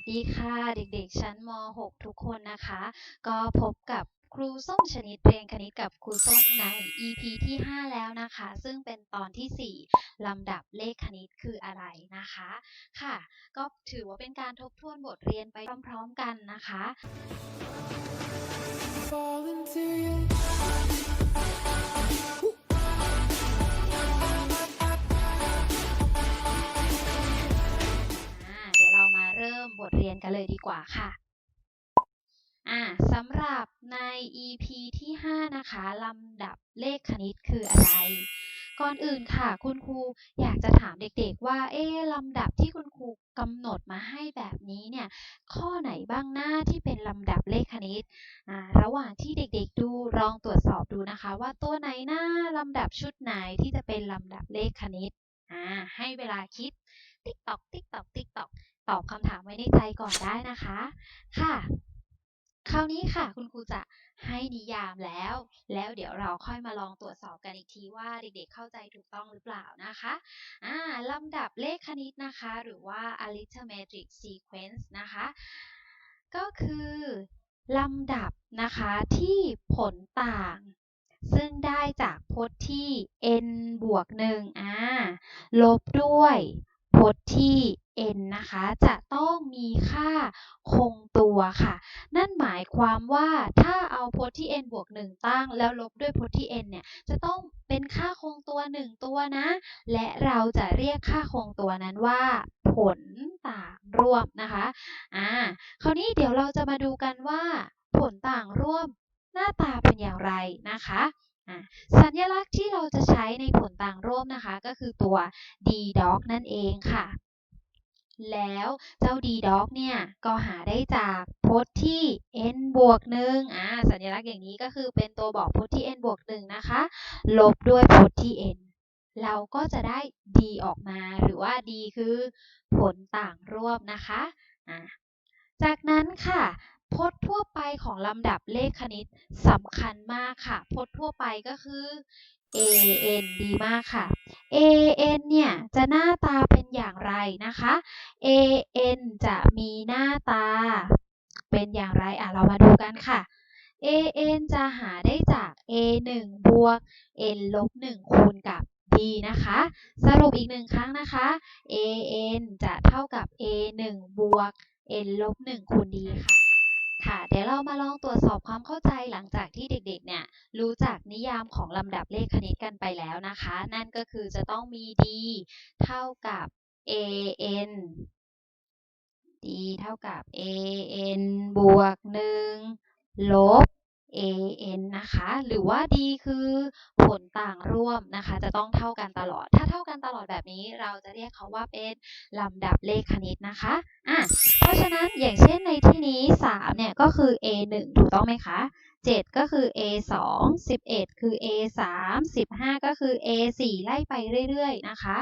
วัสดีค่ะเด็กๆ ชั้นม .6 ทุกคนนะคะ ก็พบกับครูส้มชนิดเรียนคณิตกับครูส้มใน EP ที่ 5 แล้วนะคะ ซึ่งเป็นตอนที่ 4 ลำดับเลขคณิตคืออะไรนะคะ ค่ะ ก็ถือว่าเป็นการทบทวนบทเรียนไปพร้อมๆกันนะคะ บทเรียนกันเลยดีกว่าค่ะอ่าสำหรับใน EP ที่ 5 นะคะลำดับเลขคณิตคืออะไร ก่อนอื่นค่ะคุณครูอยากจะถามเด็กๆ ว่าเอ๊ลำดับที่คุณครูกำหนดมาให้แบบนี้เนี่ยข้อไหนบ้างหน้าที่เป็นลำดับเลขคณิตอ่าระหว่างที่เด็กๆดูลองตรวจสอบดูนะคะ ว่าตัวไหนหน้าลำดับชุดไหนที่จะเป็นลำดับเลขคณิตอ่าให้เวลาคิดติ๊กตอกติ๊กตอกติ๊กตอก ตอบคำถามไว้ในใจก่อนได้นะคะ ค่ะ คราวนี้ค่ะ คุณครูจะให้นิยามแล้ว แล้วเดี๋ยวเราค่อยมาลองตรวจสอบกันอีกทีว่าเด็กๆเข้าใจถูกต้องหรือเปล่านะคะอ่าลำดับเลขคณิตนะคะ หรือว่า arithmetic sequence นะคะ ก็คือลำดับนะคะที่ผลต่าง ซึ่งได้จากพจน์ที่ n บวก1อ่าลบด้วย พจน์ที่ n นะคะจะต้องมีค่าคงตัวค่ะ นั่นหมายความว่าถ้าเอาพจน์ที่ n บวก 1 ตั้ง แล้วลบด้วยพจน์ที่ n เนี่ยจะต้องเป็นค่าคงตัว 1 ตัวนะ และเราจะเรียกค่าคงตัวนั้นว่า ผลต่างร่วมนะคะอ่าคราวนี้เดี๋ยวเราจะมาดูกันว่า ผลต่างร่วมหน้าตาเป็นอย่างไรนะคะ สัญลักษณ์ที่เราจะใช้ในผลต่างร่วมนะคะ ก็คือตัว d dog นั่นเองค่ะ แล้วเจ้า d dog เนี่ย ก็หาได้จากพจน์ที่ n บวก1อ่าสัญลักษณ์อย่างนี้ก็คือเป็นตัวบอกพจน์ที่ n บวก1นะคะ ลบด้วยพจน์ที่ n เราก็จะได้ d ออกมา หรือว่า d คือผลต่างร่วมนะคะ จากนั้นค่ะ พจน์ทั่วไปของลำดับเลขคณิตสำคัญมากค่ะ พจน์ทั่วไปก็คือ a n ดีมากค่ะ a n เนี่ยจะหน้าตาเป็นอย่างไรนะคะ a n จะมีหน้าตา เป็นอย่างไรอะเรามาดูกันค่ะ a n จะหาได้จาก a 1บวก n ลบ1คูณกับ d นะคะ สรุปอีกหนึ่งครั้งนะคะ a n จะเท่ากับ a 1บวก n ลบ1คูณ d ค่ะ ค่ะเดี๋ยวเรามาลองตรวจสอบความเข้าใจหลังจากที่เด็กๆ เนี่ยรู้จักนิยามของลำดับเลขคณิตกันไปแล้วนะคะ นั่นก็คือจะต้องมี d เท่ากับ a n d เท่ากับ a n บวก 1 ลบ a n นะคะ หรือว่า d คือผลต่างร่วมนะคะ จะต้องเท่ากันตลอด ถ้าเท่ากันตลอดแบบนี้เราจะเรียกเขาว่าเป็นลำดับเลขคณิตนะคะอะเพราะฉะนั้น อย่างเช่นในที่นี้ 3 เนี่ยก็คือ a 1ถูกต้องไหมคะ 7 ก็คือ a 2 11 คือ a 3 15 ก็คือ a 4ไล่ไปเรื่อยๆ นะคะ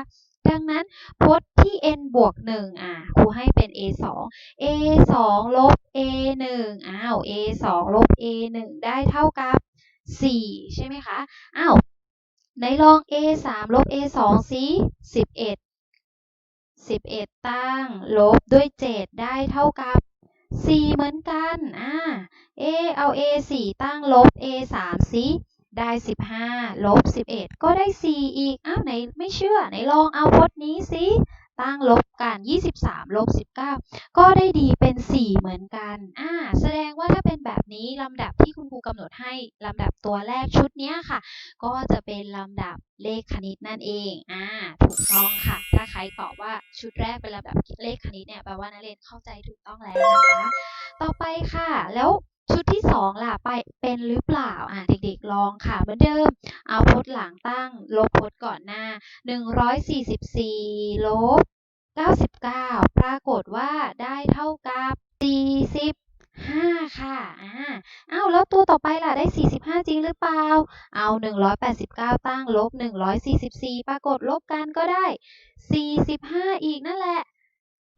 ดังนั้นพจน์ที่ n บวก 1 อะครูให้เป็น a 2 a 2ลบ a 1อ้าว a 2ลบ a 1ได้เท่ากับ 4 ใช่ไหมคะ อ้าวไหนลอง a 3ลบ a 2สิ11 11 ตั้ง ลบด้วย 7 ได้เท่ากับ 4 เหมือนกัน อ่า เอ เอา a 4 ตั้ง ลบ a 3สิได้ 15 ลบ 11 ก็ได้ 4 อีก อ้าวไหนไม่เชื่อ ไหนลองเอาพจน์นี้สิ ตั้งลบกัน 23ลบ19 ก็ได้ดีเป็น 4 เหมือนกันอ่าแสดงว่าถ้าเป็นแบบนี้ลำดับที่คุณครูกำหนดให้ลำดับตัวแรกชุดนี้ค่ะ ก็จะเป็นลำดับเลขคณิตนั่นเองอ่าถูกต้องค่ะ ถ้าใครตอบว่าชุดแรกเป็นลำดับเลขคณิตเนี่ยแปลว่านักเรียนเข้าใจถูกต้องแล้วนะคะ ต่อไปค่ะแล้ว ชุดที่2ล่ะไปเป็นหรือเปล่าอ่าเด็กๆลองค่ะเหมือนเดิม เอาพจน์หลังตั้ง ลบพจน์ก่อนหน้า 144ลบ99 ปรากฏว่าได้เท่ากับ 45 ค่ะอ่าอ้าวแล้วตัวต่อไปล่ะได้ 45 จริงหรือเปล่า เอา 189 ตั้งลบ 144 ปรากฏลบกันก็ได้ 45 อีกนั่นแหละ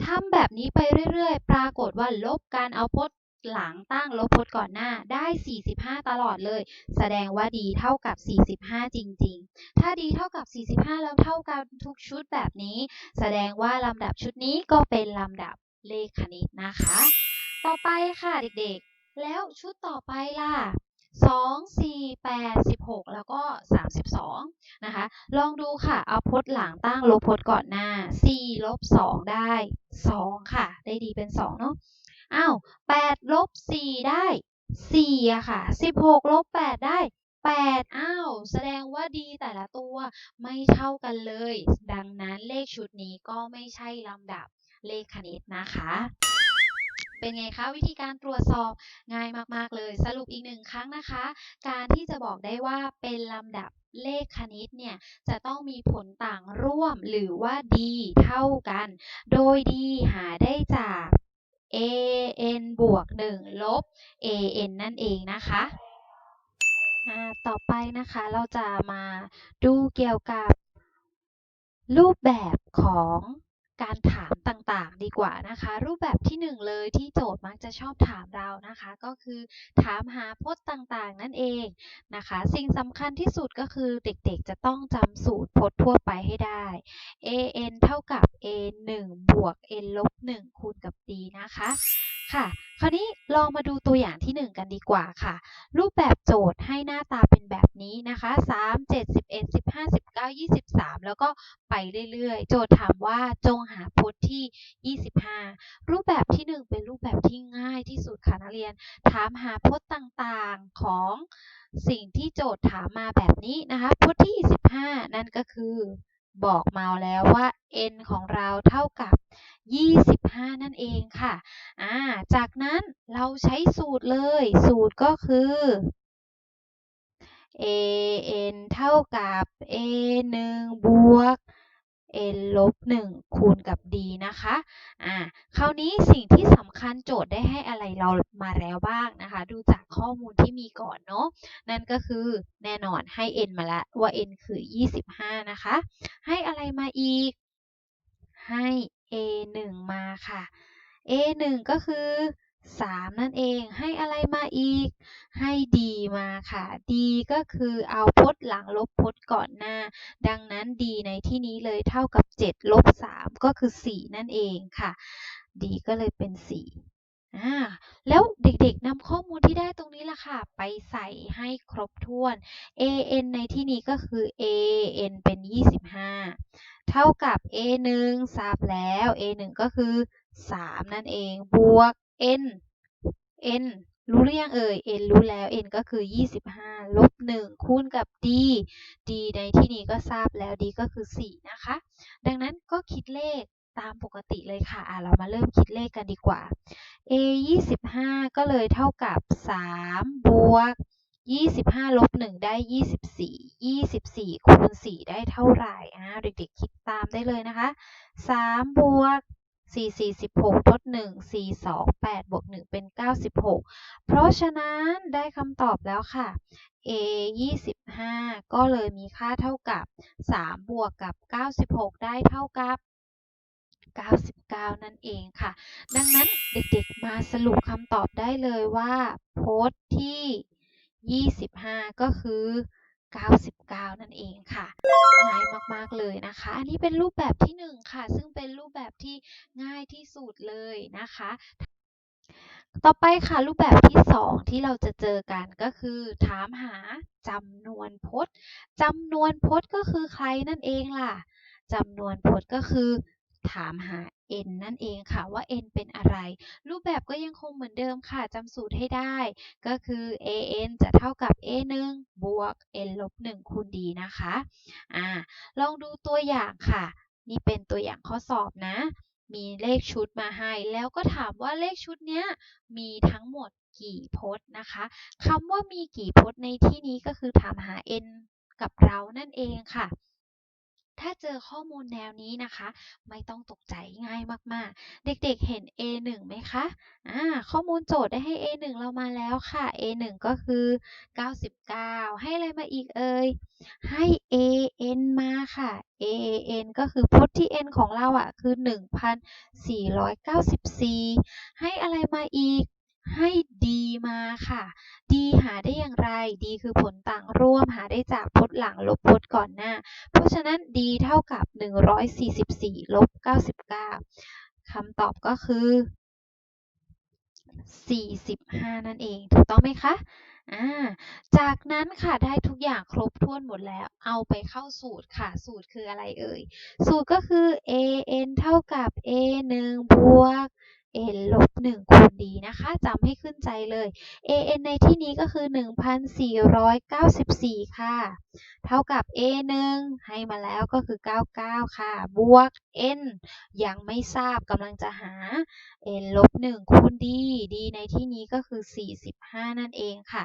ทำแบบนี้ไปเรื่อยๆ ปรากฏว่าลบกันเอาพจน์ หลังตั้งลบพจน์ก่อนหน้าได้ 45 ตลอดเลย แสดงว่า d เท่ากับ 45 จริง ๆ ถ้า d เท่ากับ 45 แล้วเท่ากันทุกชุดแบบนี้ แสดงว่าลำดับชุดนี้ก็เป็นลำดับเลขคณิตนะคะ ต่อไปค่ะเด็กๆ แล้วชุดต่อไปล่ะ2 4 8 16 แล้วก็ 32 นะคะ ลองดูค่ะ เอาพจน์หลังตั้งลบพจน์ก่อนหน้า 4 ลบ 2 ได้ 2 ค่ะ ได้ดีเป็น 2 เนาะ อ้าว8ลบ4ได้4อะค่ะ16ลบ8ได้8อ้าวแสดงว่าดีแต่ละตัวไม่เท่ากันเลย ดังนั้นเลขชุดนี้ก็ไม่ใช่ลำดับเลขคณิตนะคะ เป็นไงคะวิธีการตรวจสอบง่ายมากๆเลย สรุปอีกหนึ่งครั้งนะคะ การที่จะบอกได้ว่าเป็นลำดับเลขคณิตเนี่ยจะต้องมีผลต่างร่วมหรือว่า d เท่ากัน โดย d หาได้จาก an บวก 1 ลบ an นั่นเองนะคะต่อไปนะคะเราจะมาดูเกี่ยวกับรูปแบบของ การถามต่างๆ ดีกว่านะคะ รูปแบบที่หนึ่งเลยที่โจทย์มักจะชอบถามเรานะคะ ก็คือถามหาพจน์ต่างๆ นั่นเองนะคะ สิ่งสำคัญที่สุดก็คือเด็กๆ จะต้องจำสูตรพจน์ทั่วไปให้ได้ an เท่ากับ a 1บวก n ลบ1คูณกับ d นะคะ ค่ะ คราวนี้ลองมาดูตัวอย่างที่ 1 กันดีกว่าค่ะ รูปแบบโจทย์ให้หน้าตาเป็นแบบนี้นะคะ 3 7 11 15 19 23 แล้วก็ไปเรื่อยๆ โจทย์ถามว่าจงหาพจน์ที่ 25 รูปแบบที่ 1 เป็นรูปแบบที่ง่ายที่สุดค่ะนักเรียน ถามหาพจน์ต่างๆของสิ่งที่โจทย์ถามมาแบบนี้นะคะ พจน์ที่ 25 นั่นก็คือ บอกมาแล้วว่า n ของเราเท่ากับ 25 นั่นเองค่ะอ่าจากนั้นเราใช้สูตรเลย สูตรก็คือ an เท่ากับ a 1บวก n ลบ1คูณกับ d นะคะ อ่า คราวนี้สิ่งที่สำคัญโจทย์ได้ให้อะไรเรามาแล้วบ้างนะคะ ดูจากข้อมูลที่มีก่อนเนาะ นั่นก็คือแน่นอนให้ n มาแล้วว่า n คือ 25 นะคะ ให้อะไรมาอีก ให้ a 1มาค่ะ a 1ก็คือ 3 นั่นเองให้อะไรมาอีก ให้ d มาค่ะ d ก็คือเอาพจน์หลังลบพจน์ก่อนหน้า ดังนั้น d ในที่นี้เลยเท่ากับ 7 ลบ 3 ก็คือ 4 นั่นเองค่ะ d ก็เลยเป็น 4อ่าแล้วเด็กๆนำข้อมูลที่ได้ตรงนี้ล่ะค่ะ ไปใส่ให้ครบถ้วน an ในที่นี้ก็คือ an เป็น 25 เท่ากับ a 1ทราบแล้ว a 1ก็คือ 3 นั่นเองบวก n n รู้หรือยังเอ่ย n รู้แล้ว n ก็คือ 25 ลบ 1 คูณกับ d d ในที่นี้ก็ทราบแล้ว d ก็คือ 4 นะคะ ดังนั้นก็คิดเลขตามปกติเลยค่ะอะ เรามาเริ่มคิดเลขกันดีกว่า a 25 ก็เลยเท่ากับ 3 บวก 25 ลบ 1 ได้ 24 24 คูณ 4 ได้เท่าไหร่อ่าเด็กๆ คิดตามได้เลยนะคะ 3 บวก 4 4 16 ทด 1 4 2 8 บวก 1 เป็น 96 เพราะฉะนั้นได้คำตอบแล้วค่ะ a 25 ก็เลยมีค่าเท่ากับ 3 บวกกับ 96 ได้เท่ากับ99 นั่นเองค่ะ ดังนั้นเด็กๆ มาสรุปคำตอบได้เลยว่า โพสต์ที่ 25 ก็คือ 99 นั่นเองค่ะ ง่ายมากๆเลยนะคะ อันนี้เป็นรูปแบบที่ 1 ค่ะ ซึ่งเป็นรูปแบบที่ง่ายที่สุดเลยนะคะ ต่อไปค่ะ รูปแบบที่ 2 ที่เราจะเจอกันก็คือ ถามหาจำนวนพจน์จำนวนพจน์ก็คือใครนั่นเองล่ะจำนวนพจน์ก็คือ ถามหา n นั่นเองค่ะว่า n เป็นอะไร รูปแบบก็ยังคงเหมือนเดิมค่ะจำสูตรให้ได้ ก็คือ an จะเท่ากับ a 1บวก n ลบ1คูณ d นะคะอ่าลองดูตัวอย่างค่ะ นี่เป็นตัวอย่างข้อสอบนะ มีเลขชุดมาให้ แล้วก็ถามว่าเลขชุดเนี้ยมีทั้งหมดกี่พจน์นะคะคำว่ามีกี่พจน์ในที่นี้ก็คือถามหา n กับเรานั่นเองค่ะ ถ้าเจอข้อมูลแนวนี้นะคะ ไม่ต้องตกใจง่ายมากๆ เด็กๆเห็น A1 ไหมคะอ่าข้อมูลโจทย์ได้ให้ A1 เรามาแล้วค่ะ A1 ก็คือ 99 ให้อะไรมาอีกเอ่ย ให้ AN มาค่ะ AN ก็คือพจน์ที่ n ของเราอะคือ 1,494 ให้อะไรมาอีก ให้ D มาค่ะ D หาได้อย่างไร D คือผลต่างร่วมหาได้จากพจน์หลังลบพจน์ก่อนหน้า เพราะฉะนั้น D เท่ากับ 144 ลบ 99 คำตอบก็คือ 45 นั่นเอง ถูกต้องไหมคะอ่าจากนั้นค่ะได้ทุกอย่างครบถ้วนหมดแล้ว เอาไปเข้าสูตรค่ะ สูตรคืออะไรเอ่ย สูตรก็คือ an เท่ากับ a 1บวก n ลบ1คูณ d นะคะจำให้ขึ้นใจเลย an ในที่นี้ก็คือ 1,494 ค่ะ เท่ากับ a 1ให้มาแล้วก็คือ 99 ค่ะ บวก n ยังไม่ทราบกำลังจะหา n ลบ1คูณ d d ในที่นี้ก็คือ 45 นั่นเองค่ะ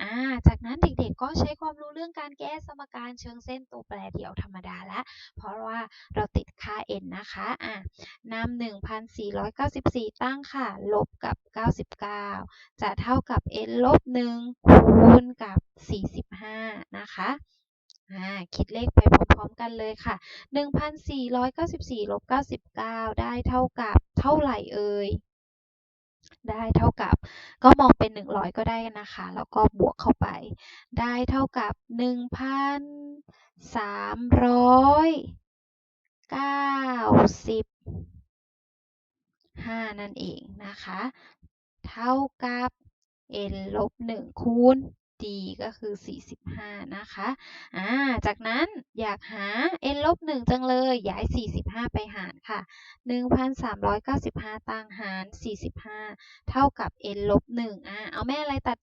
อ่าจากนั้นเด็กๆก็ใช้ความรู้เรื่องการแก้สมการเชิงเส้นตัวแปรเดี่ยวธรรมดาล้วเพราะว่าเราติดค่า n นะคะอ่านำ1,494ตั้งค่ะ ลบกับ 99 จะเท่ากับ n ลบ 1 คูณกับ 45 นะคะคิดเลขไปพร้อมๆกันเลยค่ะ 1,494 ลบ 99 ได้เท่ากับเท่าไหร่เอ่ย ได้เท่ากับ ก็มองเป็น 100 ก็ได้นะคะ แล้วก็บวกเข้าไป ได้เท่ากับ 1,390 5 นั่นเองนะคะ เท่ากับ n ลบ1คูณ d ก็คือ 45 นะคะ อ่า จากนั้นอยากหา n ลบ1จังเลย ย้าย 45 ไปหารค่ะ 1,395ตั้งหาร 45 เท่ากับ n ลบ1อ่า เอาแม่อะไรตัด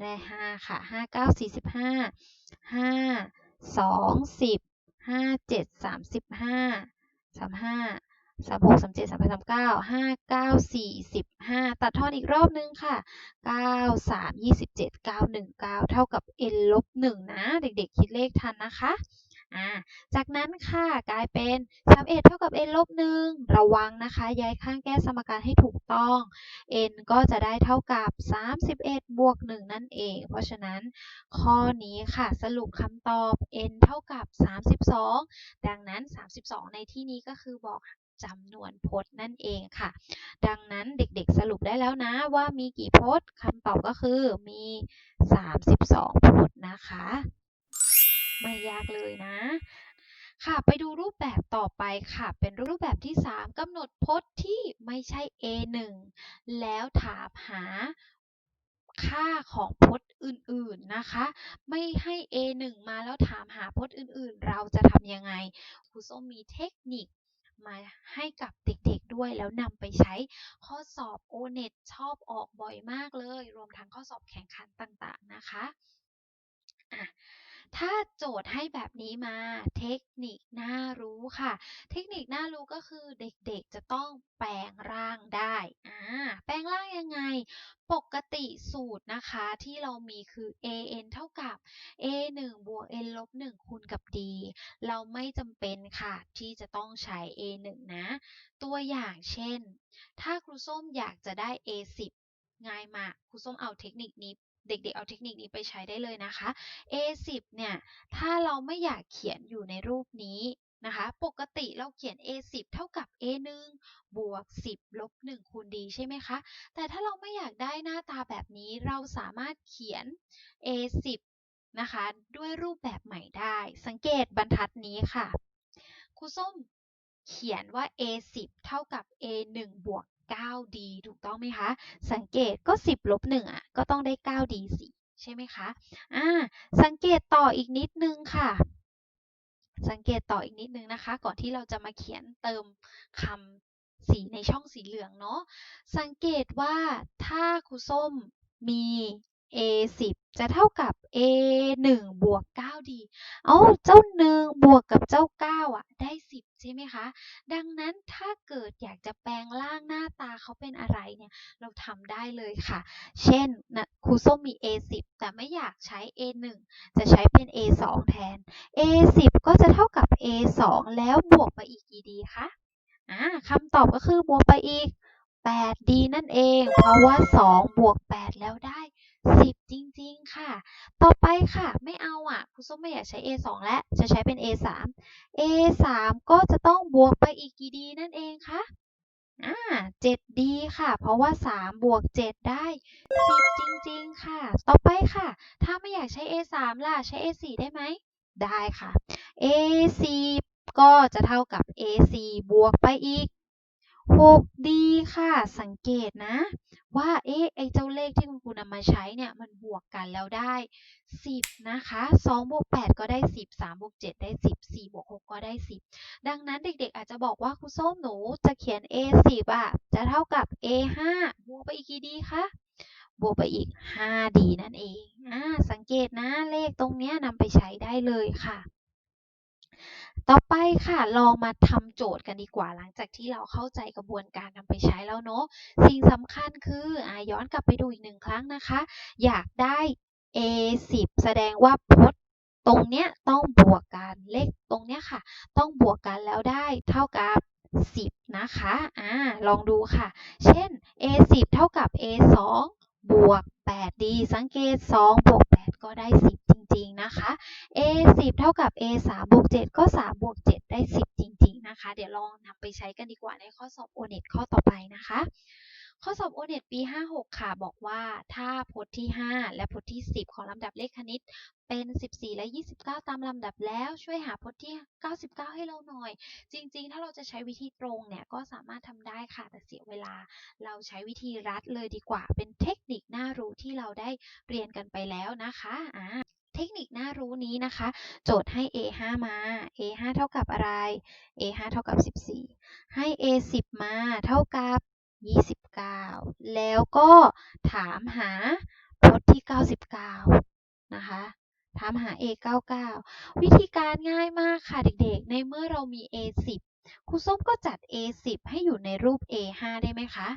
ได้5ค่ะ 5 9 45 5 2 10 5 7 35 35 36 37 38 39 5 9 45ตัดทอนอีกรอบนึงค่ะ9 3 27 9 1 9เจ็ดเก้าหนึ่งเก้าเท่ากับ n ลบ1นะ เด็กๆ คิดเลขทันนะคะจากนั้นค่ะกลายเป็น31เท่ากับ n ลบ1ระวังนะคะ ย้ายข้างแก้สมการให้ถูกต้อง n ก็จะได้เท่ากับ 31 บวก 1 นั่นเอง เพราะฉะนั้นข้อนี้ค่ะสรุปคำตอบ n เท่ากับ 32 ดังนั้น 32 ในที่นี้ก็คือบอก จำนวนพจน์นั่นเองค่ะ ดังนั้นเด็กๆสรุปได้แล้วนะว่ามีกี่พจน์คำตอบก็คือมี 32 พจน์นะคะ ไม่ยากเลยนะ ค่ะไปดูรูปแบบต่อไปค่ะ เป็นรูปแบบที่ 3กำหนดพจน์ที่ไม่ใช่ A1 แล้วถามหาค่าของพจน์อื่นๆนะคะ ไม่ให้ A1 มาแล้วถามหาพจน์อื่นๆ เราจะทำยังไงครูส้มมีเทคนิค มาให้กับเด็กๆด้วย แล้วนำไปใช้ข้อสอบ O-NET ชอบออกบ่อยมากเลย รวมทั้งข้อสอบแข่งขันต่างๆนะคะอะ ถ้าโจทย์ให้แบบนี้มาเทคนิคน่ารู้ค่ะ เทคนิคน่ารู้ก็คือเด็กๆจะต้องแปลงร่างได้อ่าแปลงร่างยังไง ปกติสูตรนะคะที่เรามีคือ an เท่ากับ a 1บวก n ลบ1คูณกับ d เราไม่จำเป็นค่ะ ที่จะต้องใช้ a 1นะ ตัวอย่างเช่น ถ้าครูส้มอยากจะได้ a 10ง่ายมากครูส้มเอาเทคนิคนี้ เด็กๆเอาเทคนิคนี้ไปใช้ได้เลยนะคะ a 10 เนี่ยถ้าเราไม่อยากเขียนอยู่ในรูปนี้นะคะปกติเราเขียน a 10 เท่ากับ a 1 บวก 10 ลบ 1 คูณ d ใช่ไหมคะ แต่ถ้าเราไม่อยากได้หน้าตาแบบนี้เราสามารถเขียน a 10 นะคะ ด้วยรูปแบบใหม่ได้ สังเกตบรรทัดนี้ค่ะ ครูส้มเขียนว่า a 10 เท่ากับ a 1 บวก 9d ถูกต้องไหมคะ สังเกตก็ 10ลบ1อะก็ต้องได้ 9d สิใช่ไหมคะอ่าสังเกตต่ออีกนิดนึงค่ะ สังเกตต่ออีกนิดนึงนะคะ ก่อนที่เราจะมาเขียนเติมคำสีในช่องสีเหลืองเนาะสังเกตว่าถ้าครูส้มมี a 10จะเท่ากับ a 1บวก 9d เอ้าเจ้า 1 บวกกับเจ้า 9 อะ ได้ 10 ใช่ไหมคะ ดังนั้นถ้าเกิดอยากจะแปลงร่างหน้าตาเขาเป็นอะไรเนี่ย เราทำได้เลยค่ะ เช่นนะครูส้มมี a 10แต่ไม่อยากใช้ a 1จะใช้เป็น a 2แทน a 10ก็จะเท่ากับ a 2แล้วบวกไปอีกกี่ดีคะอ่าคำตอบก็คือบวกไปอีก 8d นั่นเอง เพราะว่า 2 บวก 8 แล้วได้ 10จริง ๆ ค่ะ ต่อไปค่ะ ไม่เอาอะครูส้มไม่อยากใช้ a 2แล้วจะใช้เป็น a 3 a 3ก็จะต้องบวกไปอีกกี่ดีนั่นเองคะอ่า 7d ค่ะ เพราะว่า 3 บวก 7 ได้ 10 จริง ๆ ค่ะ ต่อไปค่ะ ถ้าไม่อยากใช้ a 3 ล่ะ ใช้ a 4 ได้ไหม ได้ค่ะ a 4 ก็จะเท่ากับ a 4 บวกไปอีก 6 ดีค่ะ สังเกตนะ ว่าเอ๊ะไอเจ้าเลขที่คุณครูนำมาใช้เนี่ย มันบวกกันแล้วได้ 10 นะคะ2บวก8ก็ได้ 10 3บวก7ได้ 10 4บวก6ก็ได้ 10 ดังนั้นเด็กๆ อาจจะบอกว่าครูส้มหนูจะเขียน a 10อะ จะเท่ากับ a 5บวกไปอีกกี่ดีคะบวกไปอีก5ดีนั่นเอง อ่า สังเกตนะ เลขตรงเนี้ยนำไปใช้ได้เลยค่ะ ต่อไปค่ะลองมาทำโจทย์กันดีกว่าหลังจากที่เราเข้าใจกระบวนการนำไปใช้แล้วเนาะสิ่งสำคัญคืออย้อนกลับไปดูอีกหนึ่งครั้งนะคะ อยากได้ a 10แสดงว่าพจน์ตรงเนี้ยต้องบวกกันเลขตรงเนี้ยค่ะ ต้องบวกกันแล้วได้เท่ากับ10นะคะอ่าลองดูค่ะ เช่น a 10เท่ากับ a 2บวก8ดีสังเกต 2 บวก 8 ก็ได้ 10 ริง ๆ นะคะ a 10 เท่ากับ a 3บวก7ก็ 3 บวก 7 ได้ 10 จริง ๆ นะคะ เดี๋ยวลองนำไปใช้กันดีกว่าในข้อสอบ O-NET ข้อต่อไปนะคะ ข้อสอบ O-NET ปี 56 ค่ะ บอกว่าถ้าพจน์ที่ 5 และพจน์ที่ 10 ของลำดับเลขคณิตเป็น 14 และ 29 ตามลำดับแล้วช่วยหาพจน์ที่ 99 ให้เราหน่อย จริง ๆ ถ้าเราจะใช้วิธีตรงเนี่ย ก็สามารถทำได้ค่ะ แต่เสียเวลา เราใช้วิธีรัดเลยดีกว่า เป็นเทคนิคน่ารู้ที่เราได้เรียนกันไปแล้วนะคะอ่า เทคนิคน่ารู้นี้นะคะ โจทย์ให้ a 5มา a 5เท่ากับอะไร a 5เท่ากับ 14 ให้ a 10มาเท่ากับ 29 แล้วก็ถามหาพจน์ที่ 99 นะคะถามหา a 99วิธีการง่ายมากค่ะเด็กๆ ในเมื่อเรามี a 10ครูส้มก็จัด a 10ให้อยู่ในรูป a 5ได้ไหมคะ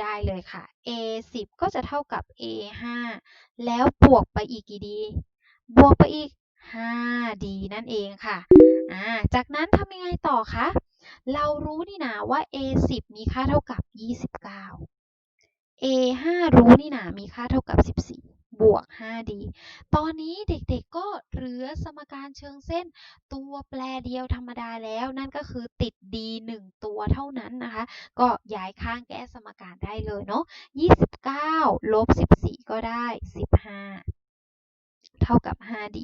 ได้เลยค่ะ a 10ก็จะเท่ากับ a 5แล้วบวกไปอีกกี่ดี บวกไปอีก5ดีนั่นเองค่ะอ่าจากนั้นทำยังไงต่อคะ เรารู้นี่นะว่า a 10มีค่าเท่ากับ 29 a 5รู้นี่นะมีค่าเท่ากับ 14 บวก5ดีตอนนี้เด็กๆก็เหลือสมการเชิงเส้น ตัวแปรเดียวธรรมดาแล้ว นั่นก็คือติด d 1 ตัวเท่านั้นนะคะ ก็ย้ายข้างแก้สมการได้เลยเนาะ29 ลบ 14 ก็ได้ 15 เท่ากับ 5D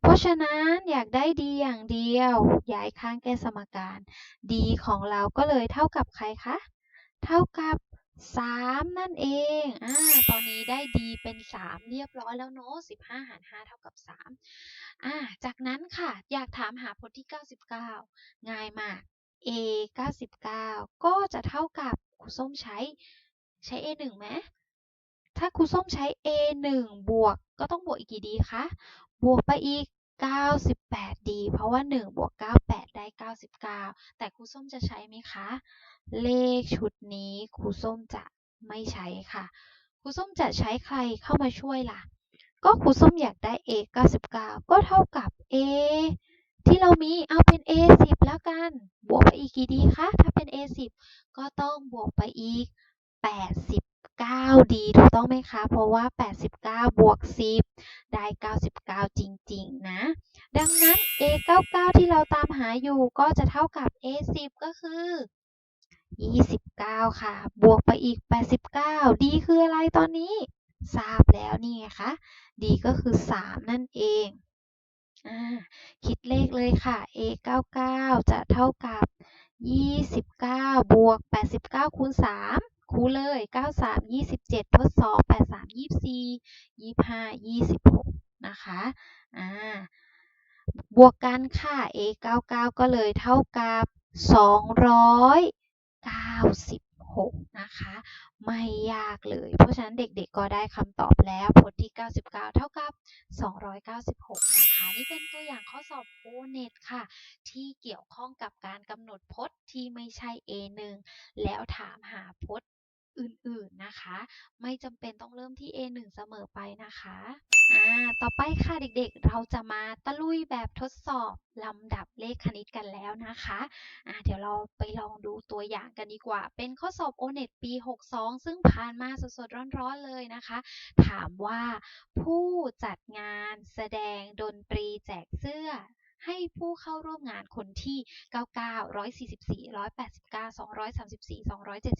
เพราะฉะนั้นอยากได้ D อย่างเดียว ย้ายข้างแก้สมการ D ของเราก็เลยเท่ากับใครคะ เท่ากับ 3 นั่นเอง อ่า ตอนนี้ได้ D เป็น 3 เรียบร้อยแล้วเนาะ15 หาร 5 เท่ากับ 3 อ่า จากนั้นค่ะ อยากถามหาพจน์ที่ 99 ง่ายมาก A 99 ก็จะเท่ากับครูส้มใช้ใช้ A 1ไหม ถ้าครูส้มใช้ a 1บวกก็ต้องบวกอีกกี่ดีคะ บวกไปอีก 98d เพราะว่า 1 บวก 98 ได้ 99 แต่ครูส้มจะใช้ไหมคะ เลขชุดนี้ครูส้มจะไม่ใช้ค่ะ ครูส้มจะใช้ใครเข้ามาช่วยล่ะ ก็ครูส้มอยากได้ a 99 ก็เท่ากับ a ที่เรามีเอาเป็น a 10แล้วกัน บวกไปอีกกี่ดีคะ ถ้าเป็น a 10ก็ต้องบวกไปอีก 80 9ดีถูกต้องไหมคะ เพราะว่า 89 บวก 10 ได้ 99 จริง ๆ นะ ดังนั้น A 99ที่เราตามหาอยู่ก็จะเท่ากับ A 10ก็คือ 29 ค่ะ บวกไปอีก 89ดีคืออะไรตอนนี้ ทราบแล้วนี่ไงคะ D ก็คือ 3 นั่นเองอคิดเลขเลยค่ะ A 99จะเท่ากับ 29 บวก 89 คูณ 3 คูเลย 93 27 ทด2 83 24 25 26 นะคะ อ่า บวกกันค่ะ A 99 ก็เลยเท่ากับ 296 นะคะ ไม่ยากเลย เพราะฉะนั้นเด็กๆก็ได้คำตอบแล้วพจน์ที่ 99 เท่ากับ 296 นะคะ นี่เป็นตัวอย่างข้อสอบ O-NET ค่ะ ที่เกี่ยวข้องกับการกำหนดพจน์ที่ไม่ใช่ A1 แล้วถามหาพจน์ อื่นๆนะคะ ไม่จำเป็นต้องเริ่มที่ A1 เสมอไปนะคะอ่าต่อไปค่ะเด็กๆ เราจะมาตะลุยแบบทดสอบลำดับเลขคณิตกันแล้วนะคะอ่าเดี๋ยวเราไปลองดูตัวอย่างกันดีกว่า เป็นข้อสอบ O-NET ปี 62 ซึ่งผ่านมาสดๆ ร้อนๆ เลยนะคะ ถามว่าผู้จัดงานแสดงดนตรีแจกเสื้อ ให้ผู้เข้าร่วมงานคนที่ 99 144 189 234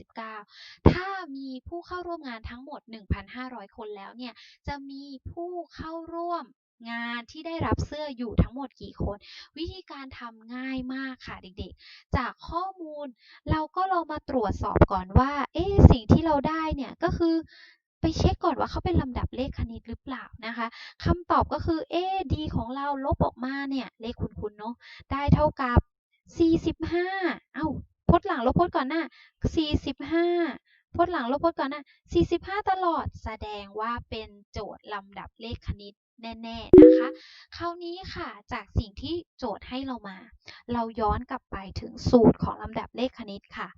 279 ถ้ามีผู้เข้าร่วมงานทั้งหมด 1,500 คนแล้วเนี่ย จะมีผู้เข้าร่วมงานที่ได้รับเสื้ออยู่ทั้งหมดกี่คน วิธีการทำง่ายมากค่ะเด็กๆ จากข้อมูลเราก็ลองมาตรวจสอบก่อนว่า เอ๊สิ่งที่เราได้เนี่ยก็คือ ไปเช็คก่อนว่าเขาเป็นลำดับเลขคณิตหรือเปล่านะคะคำตอบก็คือเอดีของเราลบออกมาเนี่ยเลขคุณๆเนาะได้เท่ากับ 45 เอ้าพจน์หลังลบพจน์ก่อนหน้า45 พจน์หลังลบพจน์ก่อนหน้า45 ตลอดแสดงว่าเป็นโจทย์ลำดับเลขคณิตแน่ๆนะคะ คราวนี้ค่ะจากสิ่งที่โจทย์ให้เรามา เราย้อนกลับไปถึงสูตรของลำดับเลขคณิตค่ะ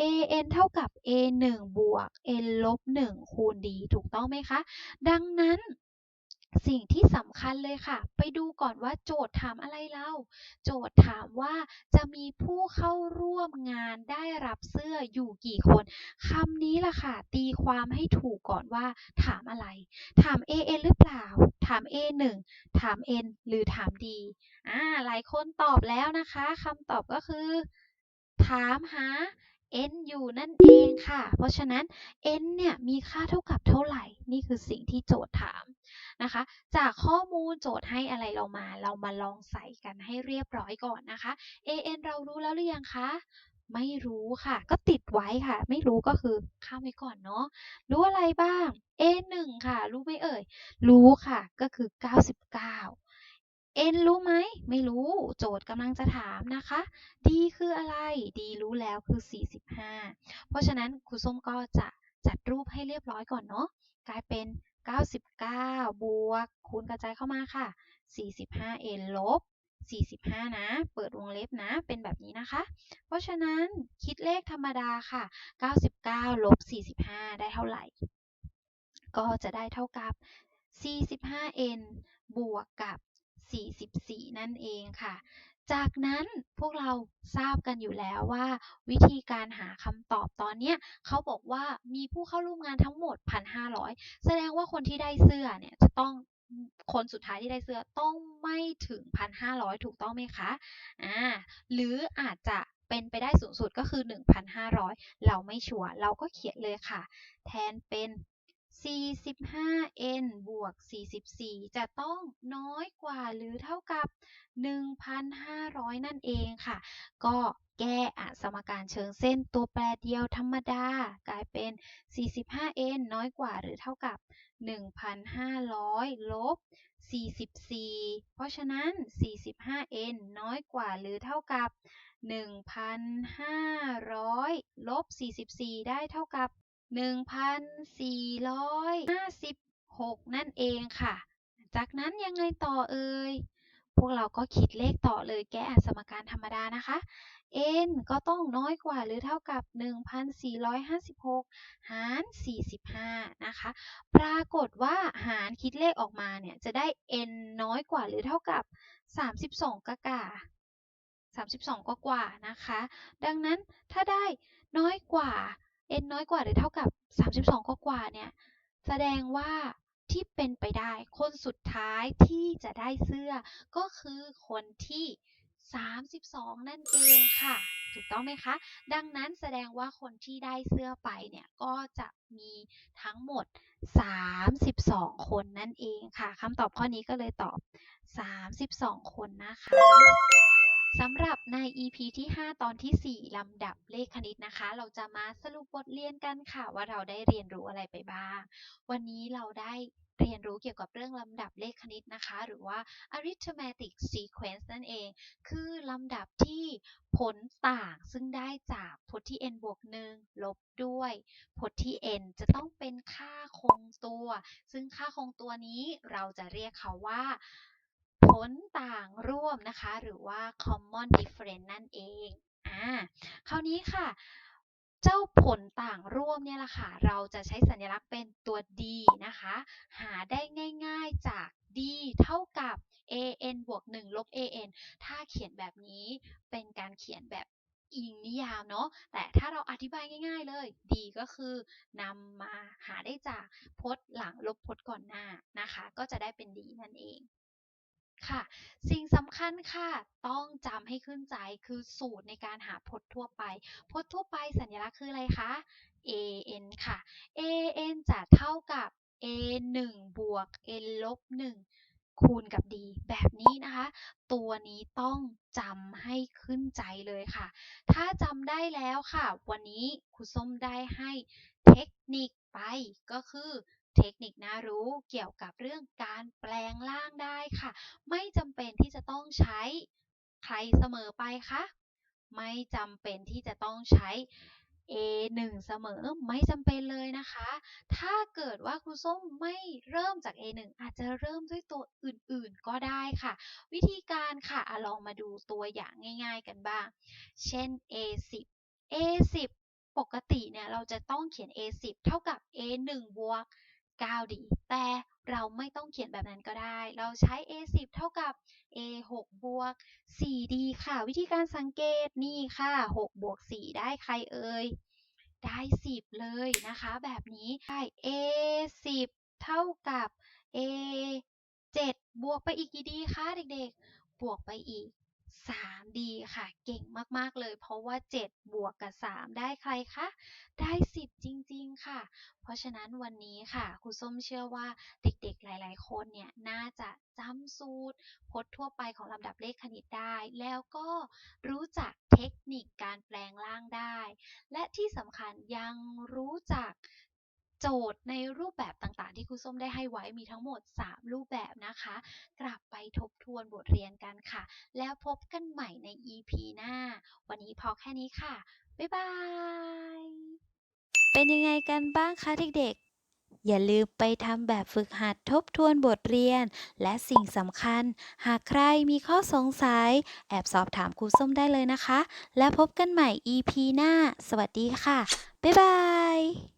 an เท่ากับ a 1บวก n ลบ1คูณ d ถูกต้องไหมคะ ดังนั้น สิ่งที่สำคัญเลยค่ะ ไปดูก่อนว่าโจทย์ถามอะไรเรา โจทย์ถามว่าจะมีผู้เข้าร่วมงานได้รับเสื้ออยู่กี่คนคำนี้ล่ะค่ะ ตีความให้ถูกก่อนว่า ถามอะไร ถาม an หรือเปล่า ถาม a 1ถาม n หรือถาม d อ่าหลายคนตอบแล้วนะคะคำตอบก็คือ ถามหา n อยู่นั่นเองค่ะ เพราะฉะนั้น n เนี่ยมีค่าเท่ากับเท่าไหร่ นี่คือสิ่งที่โจทย์ถามนะคะ จากข้อมูลโจทย์ให้อะไรเรามา เรามาลองใส่กันให้เรียบร้อยก่อนนะคะ an เรารู้แล้วหรือยังคะ ไม่รู้ค่ะ ก็ติดไว้ค่ะ ไม่รู้ก็คือข้ามไว้ก่อนเนาะ รู้อะไรบ้าง a 1ค่ะ รู้ไหมเอ่ย รู้ค่ะ ก็คือ 99 n รู้ไหม ไม่รู้ โจทย์กำลังจะถามนะคะ d คืออะไร d รู้แล้วคือ 45 เพราะฉะนั้นครูส้มก็จะจัดรูปให้เรียบร้อยก่อนเนาะ กลายเป็น 99 บวก คูณกระจายเข้ามาค่ะ 45n ลบ 45 นะ เปิดวงเล็บนะ เป็นแบบนี้นะคะ เพราะฉะนั้นคิดเลขธรรมดาค่ะ 99 ลบ 45 ได้เท่าไหร่ ก็จะได้เท่ากับ 45n บวกกับ 44 นั่นเองค่ะ จากนั้นพวกเราทราบกันอยู่แล้วว่า วิธีการหาคำตอบตอนนี้เขาบอกว่ามีผู้เข้าร่วมงานทั้งหมด 1,500 แสดงว่าคนที่ได้เสื้อเนี่ยจะต้องคนสุดท้ายที่ได้เสื้อต้องไม่ถึง 1,500 ถูกต้องไหมคะอ่าหรืออาจจะเป็นไปได้สูงสุดก็คือ 1,500 เราไม่ชัวร์เราก็เขียนเลยค่ะ แทนเป็น 45n บวก 44 จะต้องน้อยกว่าหรือเท่ากับ 1,500 นั่นเองค่ะ ก็แก้อะสมการเชิงเส้นตัวแปรเดียวธรรมดา กลายเป็น 45n น้อยกว่าหรือเท่ากับ 1,500 ลบ 44 เพราะฉะนั้น 45n น้อยกว่าหรือเท่ากับ 1,500 ลบ 44 ได้เท่ากับ 1,456 นั่นเองค่ะ จากนั้นยังไงต่อเอ่ย พวกเราก็คิดเลขต่อเลยแก้อะสมการธรรมดานะคะ n ก็ต้องน้อยกว่าหรือเท่ากับ 1,456 หาร 45 นะคะ ปรากฏว่าหารคิดเลขออกมาเนี่ยจะได้ n น้อยกว่าหรือเท่ากับ 32กะกะ32 กว่ากว่านะคะ ดังนั้นถ้าได้น้อยกว่า n น้อยกว่าหรือเท่ากับ 32กว่ากว่าเนี่ย แสดงว่าที่เป็นไปได้ คนสุดท้ายที่จะได้เสื้อ ก็คือคนที่ 32 นั่นเองค่ะ ถูกต้องไหมคะ ดังนั้นแสดงว่าคนที่ได้เสื้อไปเนี่ยก็จะมีทั้งหมด 32 คนนั่นเองค่ะคำตอบข้อนี้ก็เลยตอบ 32 คนนะคะ สำหรับใน EP ที่ 5 ตอนที่ 4 ลำดับเลขคณิตนะคะ เราจะมาสรุปบทเรียนกันค่ะ ว่าเราได้เรียนรู้อะไรไปบ้าง วันนี้เราได้เรียนรู้เกี่ยวกับเรื่องลำดับเลขคณิตนะคะ หรือว่า arithmetic sequence นั่นเอง คือลำดับที่ผลต่างซึ่งได้จากพจน์ที่ n บวก1ลบด้วยพจน์ที่ n จะต้องเป็นค่าคงตัว ซึ่งค่าคงตัวนี้เราจะเรียกเขาว่า ลต่างร่วมนะคะ หรือว่า common difference นั่นเอง อ่า คราวนี้ค่ะ เจ้าผลต่างร่วมเนี่ยแหละค่ะ เราจะใช้สัญลักษณ์เป็นตัว d นะคะ หาได้ง่ายๆจาก d เท่ากับ an บวก 1 ลบ an ถ้าเขียนแบบนี้เป็นการเขียนแบบอิงนิยามเนาะ แต่ถ้าเราอธิบายง่าย ๆเลย d ก็คือนำมาหาได้จากพจน์หลังลบพจน์ก่อนหน้านะคะ ก็จะได้เป็น d นั่นเอง ค่ะ สิ่งสำคัญค่ะ ต้องจำให้ขึ้นใจคือสูตรในการหาพจน์ทั่วไป พจน์ทั่วไปสัญลักษณ์คืออะไรคะ an ค่ะ an จะเท่ากับ a 1บวก n ลบ1คูณกับ d แบบนี้นะคะ ตัวนี้ต้องจำให้ขึ้นใจเลยค่ะ ถ้าจำได้แล้วค่ะ วันนี้ครูส้มได้ให้เทคนิคไปก็คือเทคนิคน่ารู้เกี่ยวกับเรื่องการแปลงร่างได้ ค่ะ ไม่จำเป็นที่จะต้องใช้ใครเสมอไปคะไม่จำเป็นที่จะต้องใช้ A 1เสมอไม่จำเป็นเลยนะคะ ถ้าเกิดว่าครูส้มไม่เริ่มจาก A 1อาจจะเริ่มด้วยตัวอื่นๆก็ได้ค่ะ วิธีการค่ะอลองมาดูตัวอย่างง่ายๆกันบ้าง เช่น A 10 A 10ปกติเนี่ยเราจะต้องเขียน A 10เท่ากับ A 1บวก 9D แต่เราไม่ต้องเขียนแบบนั้นก็ได้ เราใช้ A 10 เท่ากับ A 6 บวก 4D ค่ะ วิธีการสังเกตนี่ค่ะ 6 บวก 4 ได้ใครเอ่ย ได้ 10 เลยนะคะ แบบนี้ได้ A 10 เท่ากับ A 7 บวกไปอีกกี่ดีคะเด็กๆ บวกไปอีก 3D ค่ะ เก่งมากๆเลย เพราะว่า 7 บวกกับ 3 ได้ใครคะ ได้ 10 จริง ๆ ค่ะ เพราะฉะนั้นวันนี้ค่ะครูส้มเชื่อว่าเด็กๆหลาย ๆ คนเนี่ยน่าจะจำสูตรพจน์ทั่วไปของลำดับเลขคณิตได้ แล้วก็รู้จักเทคนิคการแปลงร่างได้ และที่สำคัญยังรู้จัก โจทย์ในรูปแบบต่างๆ ที่ครูส้มได้ให้ไว้มีทั้งหมด 3 รูปแบบนะคะ กลับไปทบทวนบทเรียนกันค่ะ แล้วพบกันใหม่ใน EP หน้า วันนี้พอแค่นี้ค่ะ บ๊ายบาย เป็นยังไงกันบ้างคะเด็กๆ อย่าลืมไปทำแบบฝึกหัดทบทวนบทเรียน และสิ่งสำคัญ หากใครมีข้อสงสัย แอบสอบถามครูส้มได้เลยนะคะ และพบกันใหม่ EP หน้า สวัสดีค่ะ บ๊ายบาย